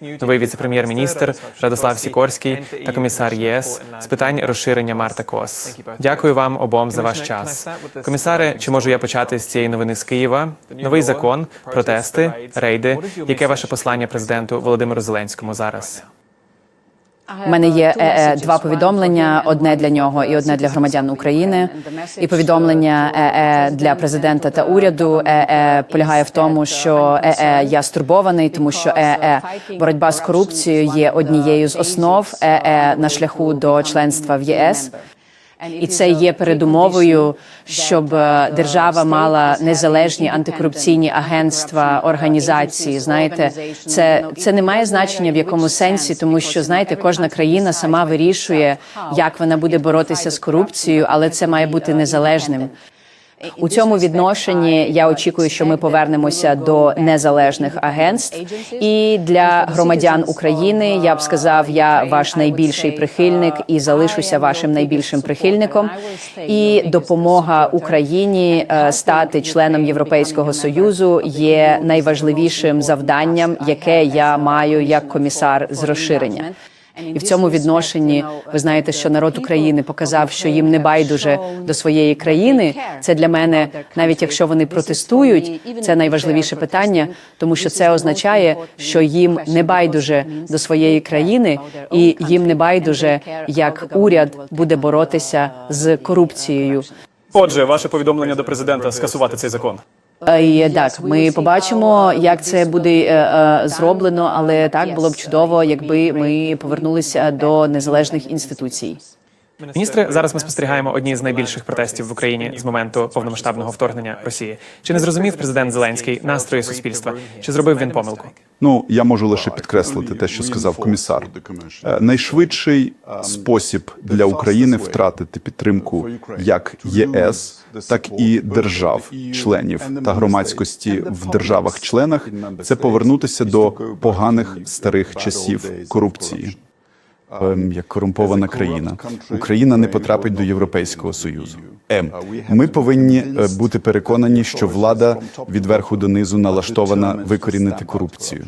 новий віце-прем'єр-міністр Радослав Сікорський та комісар ЄС з питань розширення Марта Кос. Дякую вам обом за ваш час. Комісаре, чи можу я почати з цієї новини з Києва? Новий закон, протести, рейди. Яке ваше послання президенту Володимиру Зеленському зараз? У мене є е, е, два повідомлення: одне для нього і одне для громадян України. І повідомлення е, для президента та уряду полягає в тому, що я стурбований, тому що боротьба з корупцією є однією з основ на шляху до членства в ЄС. І це є передумовою, щоб е, держава мала незалежні антикорупційні агентства, організації. Знаєте, це, це не має значення в якому сенсі, тому що знаєте, кожна країна сама вирішує, як вона буде боротися з корупцією, але це має бути незалежним. У цьому відношенні я очікую, що ми повернемося до незалежних агентств. І для громадян України я б сказав, я ваш найбільший прихильник і залишуся вашим найбільшим прихильником. І допомога Україні е, стати членом Європейського союзу є найважливішим завданням, яке я маю як комісар з розширення. І в цьому відношенні ви знаєте, що народ України показав, що їм не байдуже до своєї країни. Це для мене, навіть якщо вони протестують, це найважливіше питання, тому що це означає, що їм не байдуже до своєї країни, і їм не байдуже, як уряд буде боротися з корупцією. Отже, ваше повідомлення до президента скасувати цей закон. Е, і Так, ми побачимо, як це буде е, е, зроблено, але так було б чудово, якби ми повернулися до незалежних інституцій. Міністре, зараз ми спостерігаємо одні з найбільших протестів в Україні з моменту повномасштабного вторгнення Росії. Чи не зрозумів президент Зеленський настрої суспільства? Чи зробив він помилку? Ну я можу лише підкреслити те, що сказав комісар. Е, Найшвидший спосіб для України втратити підтримку як ЄС, так і держав, членів та громадськості в державах-членах це повернутися до поганих старих часів корупції. Ем, Як корумпована країна, Україна не потрапить до Європейського союзу. М. Ми повинні е, бути переконані, що влада від верху до низу налаштована викорінити корупцію.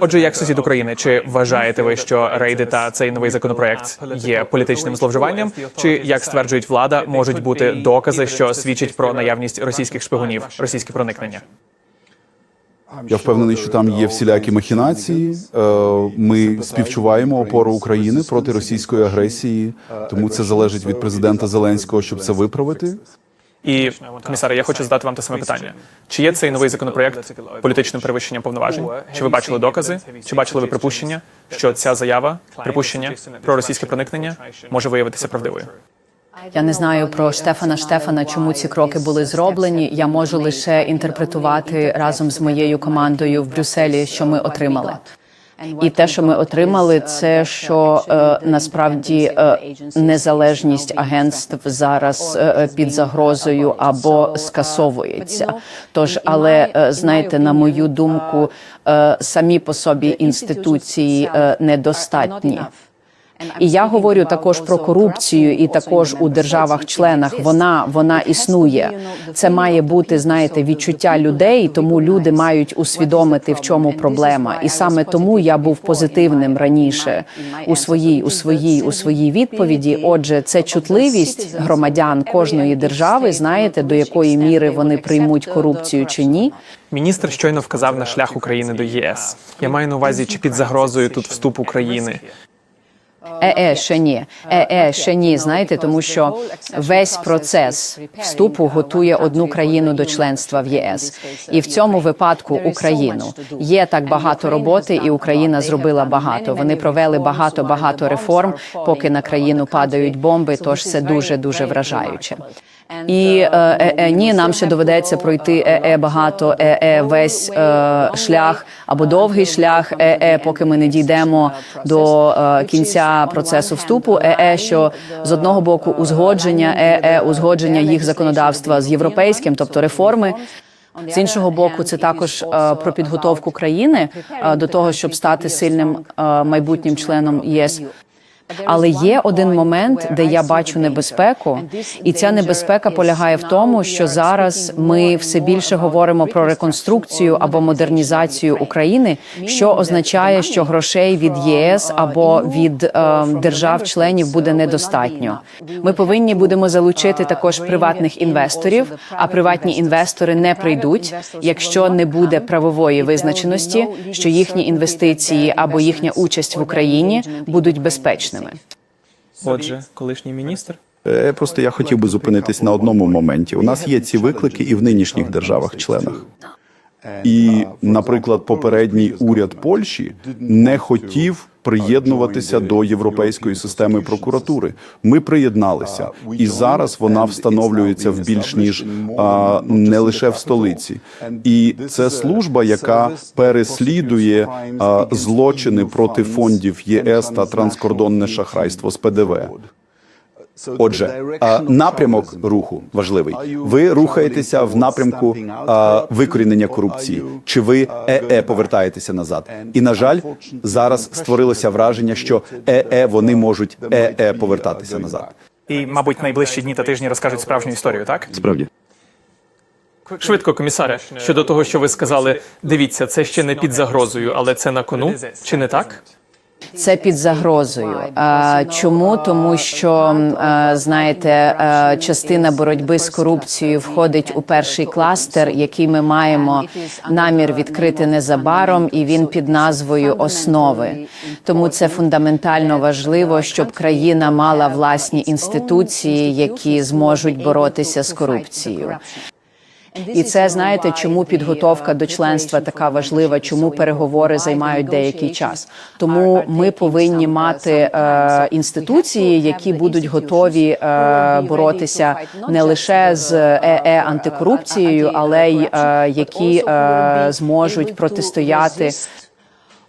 Отже, як сусід України, чи вважаєте ви, що рейди та цей новий законопроект є політичним зловживанням? Чи як стверджують влада, можуть бути докази, що свідчать про наявність російських шпигунів, російське проникнення? Я впевнений, що там є всілякі махінації. Е, Ми співчуваємо опору України проти російської агресії, тому це залежить від президента Зеленського, щоб це виправити. І комісаре, я хочу задати вам те саме питання: чи є цей новий законопроект політичним перевищенням повноважень? Чи ви бачили докази? Чи бачили ви припущення, що ця заява, припущення про російське проникнення може виявитися правдивою? Я не знаю про Штефана Штефана, чому ці кроки були зроблені. Я можу лише інтерпретувати разом з моєю командою в Брюсселі, що ми отримали. І те, що ми отримали, це що е, насправді е, незалежність агентств зараз е, під загрозою або скасовується. Тож, але е, знаєте, на мою думку, е, самі по собі інституції е, недостатні. І я говорю також про корупцію, і також у державах-членах вона вона існує. Це має бути, знаєте, відчуття людей, тому люди мають усвідомити, в чому проблема. І саме тому я був позитивним раніше у своїй, у своїй, у своїй відповіді. Отже, це чутливість громадян кожної держави. Знаєте, до якої міри вони приймуть корупцію чи ні. Міністр щойно вказав на шлях України до ЄС. Я маю на увазі, чи під загрозою тут вступ України. Е-е, ще ні. Е-е, ще ні. Знаєте, тому що весь процес вступу готує одну країну до членства в ЄС, і в цьому випадку Україну є так багато роботи, і Україна зробила багато. Вони провели багато багато реформ, поки на країну падають бомби. Тож це дуже дуже вражаюче. І е, е, е, ні, нам ще доведеться пройти е, е, багато е, е, весь е, шлях або довгий шлях, е, е, поки ми не дійдемо до е, кінця процесу вступу. Е, е, що з одного боку узгодження, е, е, узгодження їх законодавства з європейським, тобто реформи. З іншого боку, це також е, про підготовку країни е, до того, щоб стати сильним е, майбутнім членом ЄС. Але є один момент, де я бачу небезпеку, і ця небезпека полягає в тому, що зараз ми все більше говоримо про реконструкцію або модернізацію України, що означає, що грошей від ЄС або від е, держав-членів буде недостатньо. Ми повинні будемо залучити також приватних інвесторів. А приватні інвестори не прийдуть, якщо не буде правової визначеності, що їхні інвестиції або їхня участь в Україні будуть безпечними. Отже, колишній міністр. Е, Просто я хотів би зупинитись на одному моменті. У нас є ці виклики і в нинішніх державах-членах. І, наприклад, попередній уряд Польщі не хотів приєднуватися до європейської системи прокуратури. Ми приєдналися, і зараз вона встановлюється в більш ніж а, не лише в столиці. І це служба, яка переслідує а, злочини проти фондів єС та транскордонне шахрайство з ПДВ. Отже, напрямок руху важливий. Ви рухаєтеся в напрямку викорінення корупції. Чи ви ЕЕ повертаєтеся назад? І на жаль, зараз створилося враження, що ЕЕ вони можуть ЕЕ повертатися назад. І, мабуть, найближчі дні та тижні розкажуть справжню історію, так? Справді. Швидко, комісаре, щодо того, що ви сказали, дивіться, це ще не під загрозою, але це на кону. Чи не так? Це під загрозою. Чому? Тому що знаєте, частина боротьби з корупцією входить у перший кластер, який ми маємо намір відкрити незабаром, і він під назвою основи. Тому це фундаментально важливо, щоб країна мала власні інституції, які зможуть боротися з корупцією. І це знаєте, чому підготовка до членства така важлива, чому переговори займають деякий час. Тому ми повинні мати е, інституції, які будуть готові е, боротися не лише з ЕЕ антикорупцією, але й е, які е, зможуть протистояти.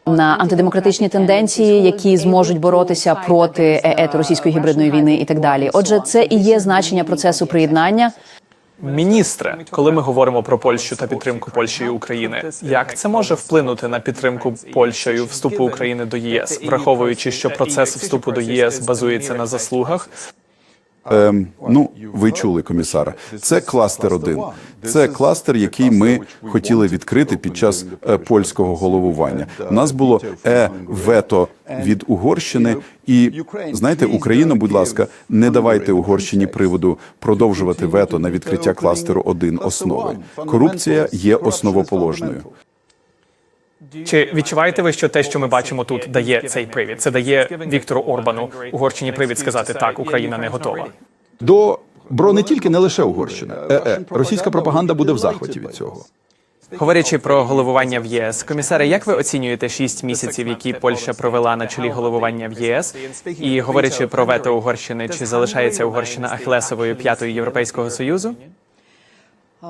На антидемократичні тенденції, які зможуть боротися проти ЕЕ російської гібридної війни, і так далі. Отже, це і є значення процесу приєднання. Міністре, коли ми говоримо про Польщу та підтримку Польщі і України, як це може вплинути на підтримку Польщею вступу України до ЄС, враховуючи, що процес вступу до ЄС базується на заслугах? Ем, ну, ви чули, комісара. Це кластер один. Це кластер, який ми хотіли відкрити під час е, польського головування. У нас було е вето від Угорщини, і знаєте, Україна, будь ласка, не давайте Угорщині приводу продовжувати вето на відкриття кластеру один основи. Корупція є основоположною. Чи відчуваєте ви, що те, що ми бачимо тут, дає цей привід? Це дає Віктору Орбану Угорщині привід сказати так, Україна не готова. До бро не тільки не лише Угорщина. Е, е, російська пропаганда буде в захваті від цього. Говорячи про головування в ЄС, комісаре, як ви оцінюєте шість місяців, які Польща провела на чолі головування в ЄС? І говорячи про вето Угорщини, чи залишається Угорщина ахлесовою п'ятою Європейського союзу?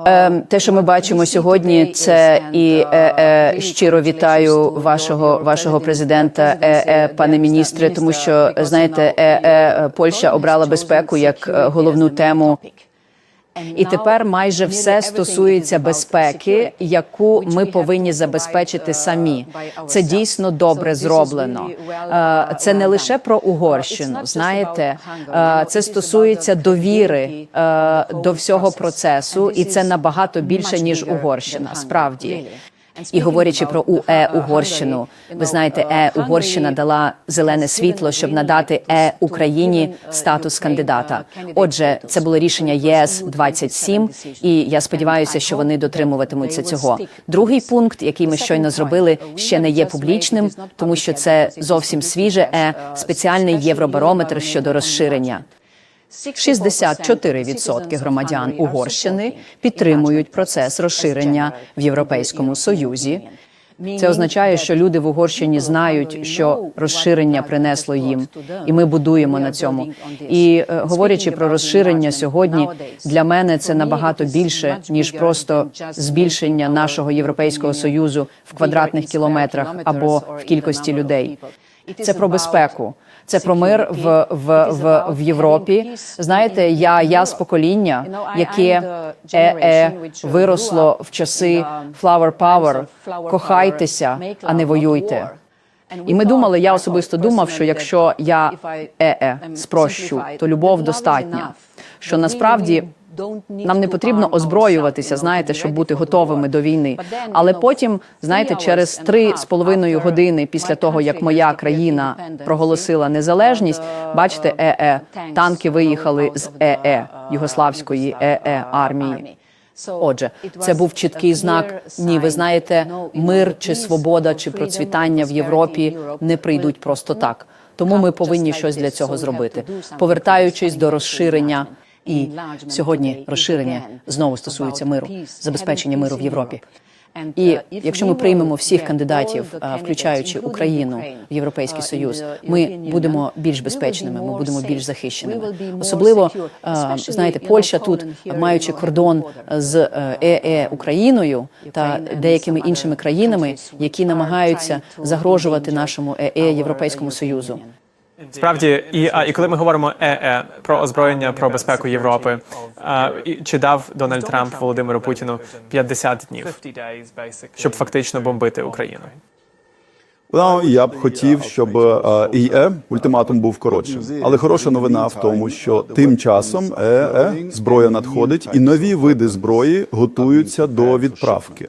Ем, Те, що ми бачимо сьогодні, це і е, е, щиро вітаю вашого вашого президента, е, пане міністре, тому що знаєте, Польща обрала безпеку як головну тему. І тепер майже все стосується безпеки, яку ми повинні забезпечити самі. Це дійсно добре зроблено. Е, Це не лише про Угорщину. Знаєте, е, це стосується довіри е, до всього процесу, і це набагато більше ніж Угорщина. Справді. І говорячи про УЕ Угорщину, ви знаєте, Е Угорщина дала зелене світло, щоб надати Е Україні статус кандидата. Отже, це було рішення ЄС 27 і я сподіваюся, що вони дотримуватимуться цього. Другий пункт, який ми щойно зробили, ще не є публічним, тому що це зовсім свіже. Е спеціальний євробарометр щодо розширення. 64% громадян Угорщини підтримують процес розширення в Європейському Союзі. Це означає, що люди в Угорщині знають, що розширення принесло їм, і ми будуємо на цьому. І е, говорячи про розширення сьогодні, для мене це набагато більше ніж просто збільшення нашого європейського союзу в квадратних кілометрах або в кількості людей. Це про безпеку. Це про мир в, в, в, в Європі. Знаєте, я, я з покоління, яке е, е, виросло в часи Flower Power. Кохайтеся, а не воюйте. І ми думали, я особисто думав, що якщо я е-е спрощу, то любов достатня. Що насправді нам не потрібно озброюватися, знаєте, щоб бути готовими до війни. Але потім, знаєте, через три з половиною години після того, як моя країна проголосила незалежність, бачите, е-е, танки виїхали з е-е, югославської е-е армії. Отже, це був чіткий знак. Ні, ви знаєте, мир чи свобода чи процвітання в Європі не прийдуть просто так. Тому ми повинні щось для цього зробити, повертаючись до розширення. І сьогодні розширення знову стосується миру, забезпечення миру в Європі. І якщо ми приймемо всіх кандидатів, включаючи Україну в Європейський Союз, ми будемо більш безпечними, ми будемо більш захищеними. Особливо знаєте, Польща тут, маючи кордон з е, ЕЕ Україною та деякими іншими країнами, які намагаються загрожувати нашому ЕЕ Європейському Союзу. Справді, і, а, і коли ми говоримо ЕЕ про озброєння, про безпеку Європи, чи дав Дональд Трамп Володимиру Путіну 50 днів, щоб фактично бомбити Україну? Ну, я б хотів, щоб е, ІЕ ультиматум був коротшим. Але хороша новина в тому, що тим часом ЕЕ зброя надходить, і нові види зброї готуються до відправки.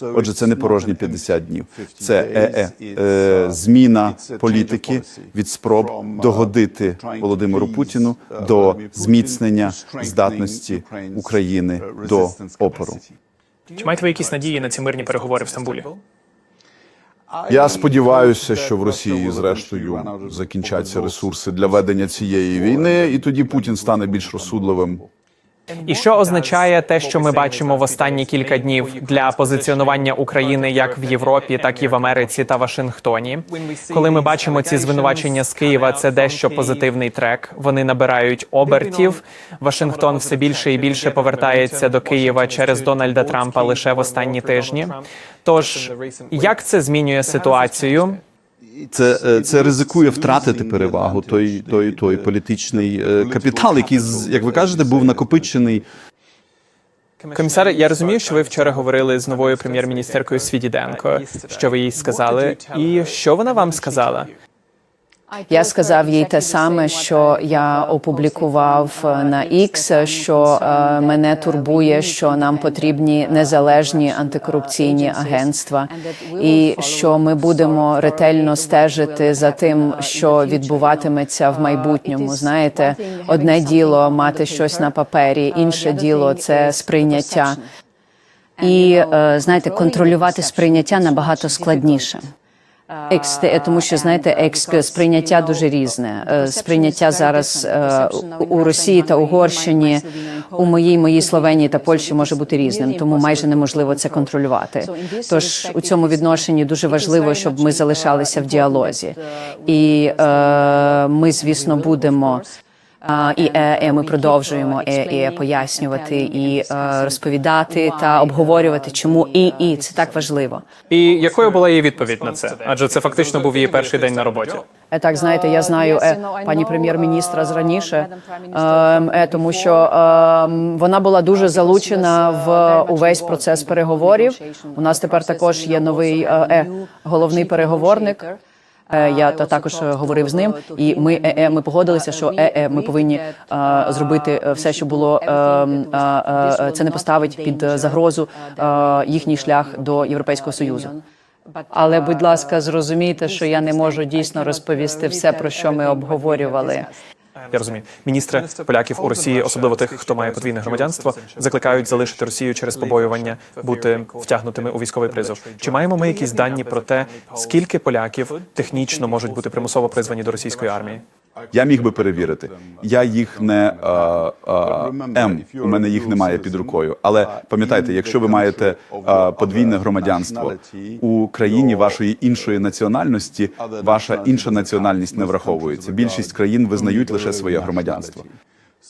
Отже, це не порожні 50 днів. Це ЕЕ е, зміна політики від спроб догодити Володимиру Путіну до зміцнення здатності України до опору. Чи маєте ви якісь надії на ці мирні переговори в Стамбулі? Я сподіваюся, що в Росії зрештою закінчаться ресурси для ведення цієї війни, і тоді Путін стане більш розсудливим. І що означає те, що ми бачимо в останні кілька днів для позиціонування України як в Європі, так і в Америці та Вашингтоні? Коли ми бачимо ці звинувачення з Києва, це дещо позитивний трек. Вони набирають обертів. Вашингтон все більше і більше повертається до Києва через Дональда Трампа лише в останні тижні. Тож як це змінює ситуацію? Це, е, це ризикує втратити перевагу той, той, той політичний е, капітал, який, з- як ви кажете, був накопичений. Комісаре, я розумію, що ви вчора говорили з новою прем'єр-міністеркою Свідіденко. Що ви їй сказали, і що вона вам сказала? Я сказав їй те саме, що я опублікував е, на X, що е, мене турбує, що нам потрібні незалежні антикорупційні агентства, і що ми будемо ретельно стежити за тим, що відбуватиметься в майбутньому. Знаєте, одне діло мати щось на папері, інше діло це сприйняття. І е, знаєте, контролювати сприйняття набагато складніше. Екс, те- тому що знаєте, екс сприйняття дуже різне. Е, Сприйняття зараз е, у Росії та Угорщині, у моїй моїй Словенії та Польщі може бути різним, тому майже неможливо це контролювати. Тож у цьому відношенні дуже важливо, щоб ми залишалися в діалозі, і е, ми, звісно, будемо. І е, е, ми продовжуємо е, е, пояснювати і розповідати та обговорювати, чому і і це так важливо. І якою була її відповідь на це? Адже це фактично був її перший день на роботі. Так, знаєте, я знаю пані прем'єр-міністра з раніше, ем, тому що ем, вона була дуже залучена в увесь процес переговорів. У нас тепер також є новий головний переговорник. Е, Я та також е, говорив з ним, і ми е, е, ми погодилися, що е, е, ми повинні е, зробити е, все, що було е, е, е, це не поставить під е, загрозу е, їхній шлях до Європейського союзу. Але, будь ласка, зрозумійте, що я не можу дійсно розповісти все, про що ми обговорювали. Я розумію. Міністри поляків у Росії, особливо тих, хто має подвійне громадянство, закликають залишити Росію через побоювання бути втягнутими у військовий призов. Чи маємо ми якісь дані про те, скільки поляків технічно можуть бути примусово призвані до російської армії? Я міг би перевірити. Я їх не а, а, М. У мене їх немає під рукою. Але пам'ятайте, якщо ви маєте а, подвійне громадянство у країні вашої іншої національності, ваша інша національність не враховується. Більшість країн визнають лише своє громадянство.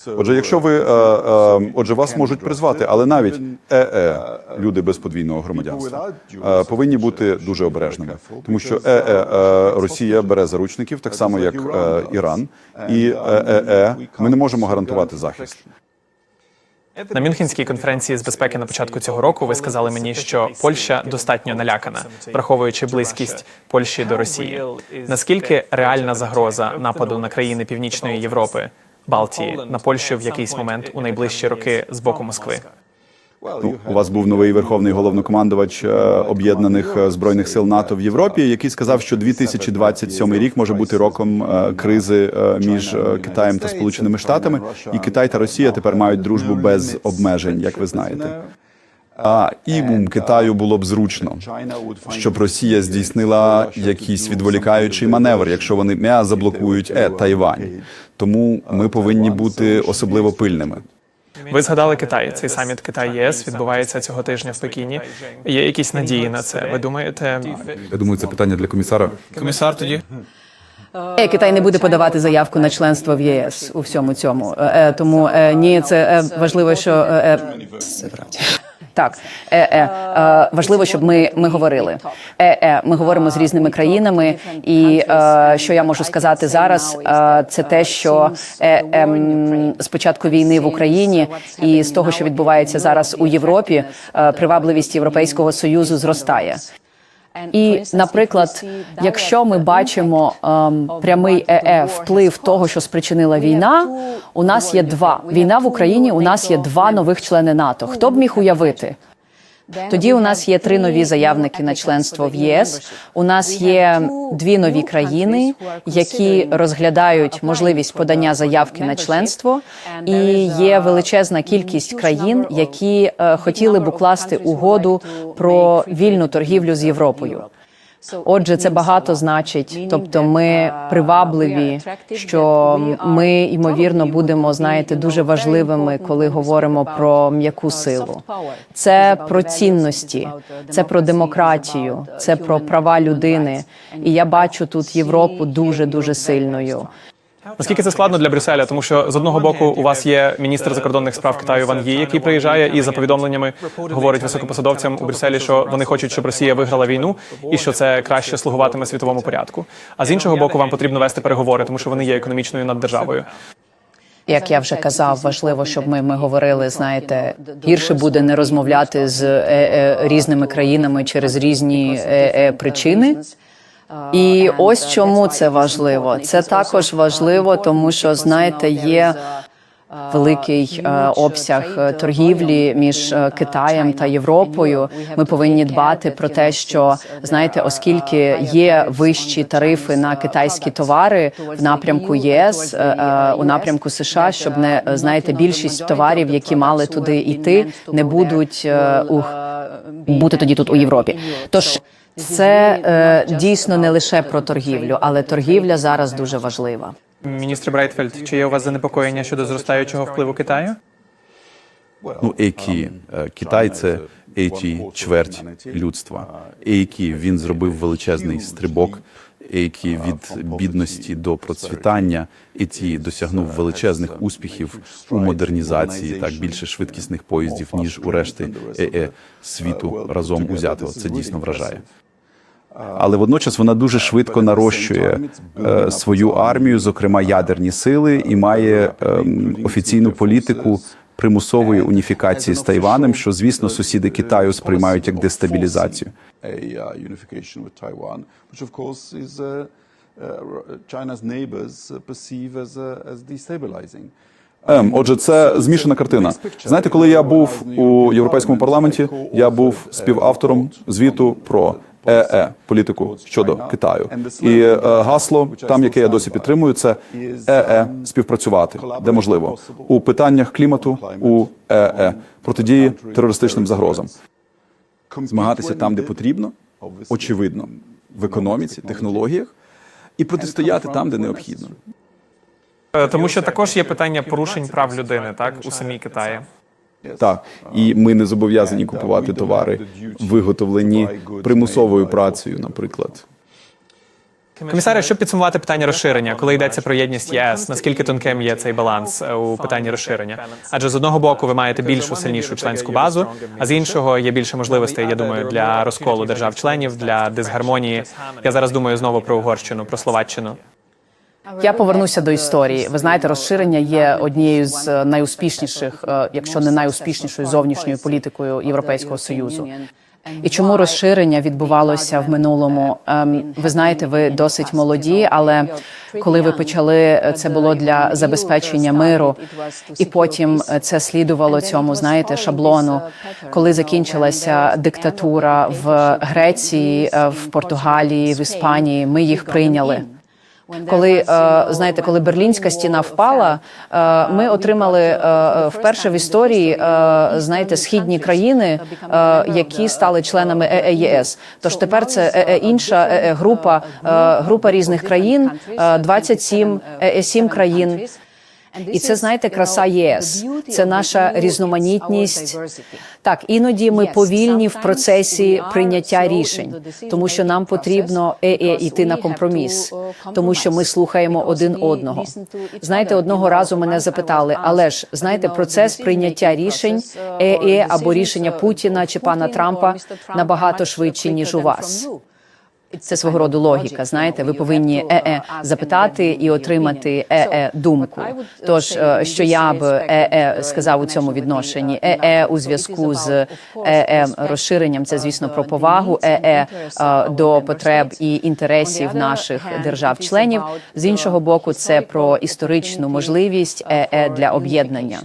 Отже, якщо ви е, е, отже, вас можуть призвати, але навіть ЕЕ, люди без подвійного громадянства, е, повинні бути дуже обережними, тому що ЕЕ е, Росія бере заручників так само, як е, Іран, і ЕЕ ми не можемо гарантувати захист. На Мюнхенській конференції з безпеки на початку цього року ви сказали мені, що Польща достатньо налякана, враховуючи близькість Польщі до Росії. Наскільки реальна загроза нападу на країни Північної Європи, Балтії на Польщу в якийсь момент у найближчі роки з боку Москви? Ну, у вас був новий верховний головнокомандувач е, об'єднаних е, збройних сил НАТО в Європі, який сказав, що 2027 рік може бути роком е, кризи між Китаєм та Сполученими Штатами, і Китай та Росія тепер мають дружбу без обмежень, як ви знаєте. А і ум Китаю було б зручно, щоб Росія здійснила якийсь відволікаючий маневр, якщо вони м'я заблокують е, Тайвань. Тому ми повинні бути особливо пильними. Ви згадали Китай. Цей саміт Китай ЄС відбувається цього тижня в Пекіні. Є якісь надії на це? Ви думаєте, Я думаю, це питання для комісара. комісар тоді? Е, Китай не буде подавати заявку на членство в єС у всьому цьому. Е, е, Тому е, ні, це е, важливо, що так е, е, е, важливо, щоб ми, ми говорили. Е, е, ми говоримо з різними країнами, і е, що я можу сказати зараз, е, це те, що е, е, з початку війни в Україні і з того, що відбувається зараз у Європі, е, привабливість Європейського союзу зростає. І, наприклад, якщо ми бачимо ем, прямий ЕЕ вплив того, що спричинила війна, у нас є два війна в Україні. У нас є два нових члени НАТО. Хто б міг уявити? Тоді у нас є три нові заявники на членство в ЄС. У нас є дві нові країни, які розглядають можливість подання заявки на членство, і є величезна кількість країн, які е, хотіли б укласти угоду про вільну торгівлю з Європою. Отже, це багато значить. Тобто, ми привабливі, що ми ймовірно будемо, знаєте, дуже важливими, коли говоримо про м'яку силу. Це про цінності, це про демократію, це про права людини. І я бачу тут Європу дуже дуже сильною. Наскільки це складно для Брюсселя? Тому що з одного боку у вас є міністр закордонних справ Китаю Ван Ї, який приїжджає і за повідомленнями говорить високопосадовцям у Брюсселі, що вони хочуть, щоб Росія виграла війну і що це краще слугуватиме світовому порядку. А з іншого боку, вам потрібно вести переговори, тому що вони є економічною наддержавою. Як я вже казав, важливо, щоб ми, ми говорили. Знаєте, гірше буде не розмовляти з е, е, різними країнами через різні е, е, причини. І ось чому це важливо. Це також важливо, тому що знаєте, є великий е, обсяг е, торгівлі між е, Китаєм та Європою. Ми повинні дбати про те, що знаєте, оскільки є вищі тарифи на китайські товари в напрямку ЄС, е, е, у напрямку США, щоб не е, знаєте, більшість товарів, які мали туди йти, не будуть е, у бути тоді тут у Європі. Тож це е, дійсно не лише про торгівлю, але торгівля зараз дуже важлива. Міністр Брейтфельд, чи є у вас занепокоєння щодо зростаючого впливу Китаю? Ну, які е, Китай це еті чверть людства. Які він зробив величезний стрибок. Які від бідності до процвітання, і ті досягнув величезних успіхів у модернізації, так більше швидкісних поїздів ніж у решти ЕЕ світу разом узятого. Це дійсно вражає. Але водночас вона дуже швидко нарощує е, свою армію, зокрема ядерні сили, і має ем, офіційну політику примусової уніфікації з Тайванем, що звісно сусіди Китаю сприймають як дестабілізацію. Ем, отже, це змішана картина. Знаєте, коли я був у європейському парламенті, я був співавтором звіту про ЕЕ політику щодо Китаю. І е, гасло, там яке я досі підтримую, це ЕЕ співпрацювати, де можливо у питаннях клімату у ЕЕ протидії терористичним загрозам. Змагатися там, де потрібно, очевидно, в економіці, технологіях, і протистояти там, де необхідно. Е, Тому що також є питання порушень прав людини, так у самій Китаї. Так, і ми не зобов'язані купувати товари, виготовлені примусовою працею, наприклад. Комісаре, щоб підсумувати питання розширення, коли йдеться про єдність ЄС, наскільки тонким є цей баланс у питанні розширення? Адже з одного боку ви маєте більшу сильнішу членську базу, а з іншого є більше можливостей, я думаю, для розколу держав-членів, для дисгармонії. Я зараз думаю знову про Угорщину, про Словаччину. Я повернуся до історії. Ви знаєте, розширення є однією з е, найуспішніших, е, якщо не найуспішнішою зовнішньою політикою Європейського союзу. І чому розширення відбувалося в минулому? Ем, Ви знаєте, ви досить молоді, але коли ви почали, е, це було для забезпечення миру, і потім е, це слідувало цьому, знаєте, шаблону. Коли закінчилася диктатура в Греції, е, в Португалії, в Іспанії, ми їх прийняли. Коли е, знаєте, коли берлінська стіна впала, е, ми отримали е, е, вперше в історії е, знаєте східні країни, е, які стали членами ЕЕС. Тож тепер це інша група, е, група різних країн, е, 27 сім країн. І це знаєте, краса ЄС. Це наша різноманітність. Так, іноді ми повільні в процесі прийняття рішень, тому що нам потрібно е, е, йти на компроміс, тому що ми слухаємо один одного. Знаєте, одного разу мене запитали, але ж знаєте, процес прийняття рішень е, е або рішення Путіна чи пана Трампа набагато швидше ніж у вас. Це свого роду логіка. Знаєте, ви повинні е-е запитати і отримати е-е думку. Тож е, що я б е-е сказав у цьому відношенні? Е-е у зв'язку з е-е розширенням. Це звісно про повагу е, до потреб і інтересів наших держав-членів. З іншого боку, це про історичну можливість е-е для об'єднання.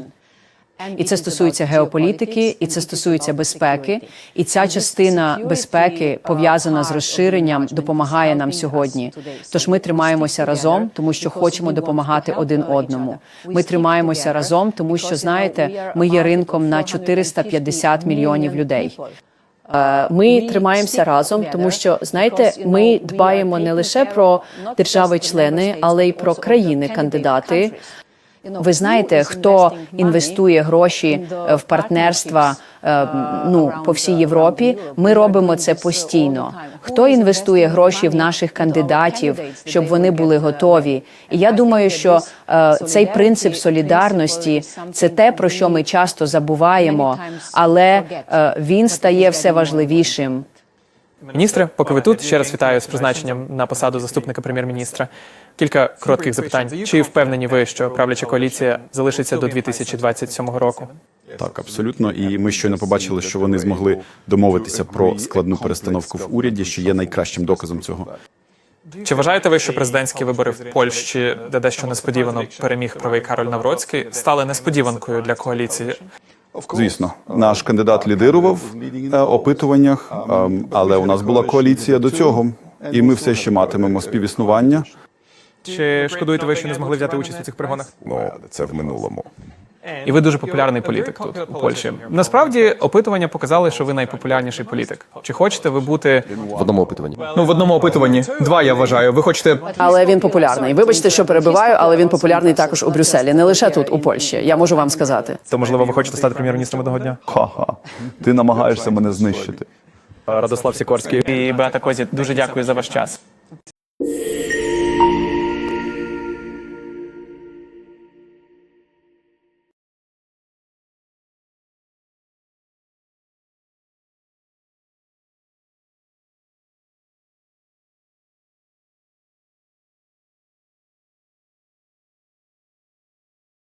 І це стосується геополітики, і це стосується безпеки. І ця частина безпеки пов'язана з розширенням допомагає нам сьогодні. Тож ми тримаємося разом, тому що хочемо допомагати один одному. Ми тримаємося разом, тому що знаєте, ми є ринком на 450 мільйонів людей. Е, Ми тримаємося разом, тому що знаєте, ми дбаємо не лише про держави-члени, але й про країни-кандидати. Ви знаєте, хто інвестує гроші в партнерства е, ну по всій Європі? Ми робимо це постійно. Хто інвестує гроші в наших кандидатів, щоб вони були готові? І я думаю, що е, цей принцип солідарності це те, про що ми часто забуваємо, але е, він стає все важливішим. Міністре, поки ви тут, ще раз вітаю з призначенням на посаду заступника прем'єр-міністра. Кілька коротких запитань. Чи впевнені ви, що правляча коаліція залишиться до 2027 року? Так, абсолютно. І ми щойно побачили, що вони змогли домовитися про складну перестановку в уряді, що є найкращим доказом цього. Чи вважаєте ви, що президентські вибори в Польщі, де дещо несподівано переміг правий Кароль Навроцький, стали несподіванкою для коаліції? Звісно, наш кандидат лідирував е, опитуваннях, е, але у нас була коаліція до цього, і ми все ще матимемо співіснування. Чи шкодуєте ви, що не змогли взяти участь у цих перегонах? Ну, це в минулому. І ви дуже популярний політик тут у Польщі. Насправді опитування показали, що ви найпопулярніший політик. Чи хочете ви бути В одному опитуванні. Ну, в одному опитуванні. Два, я вважаю. Ви хочете Але він популярний. Вибачте, що перебиваю, але він популярний також у Брюсселі, не лише тут, у Польщі. Я можу вам сказати. то можливо ви хочете стати прем'єр-міністром одного дня? Ха-ха, ти намагаєшся мене знищити. Радослав Сікорський. І Беата Козі, дуже дякую за ваш час.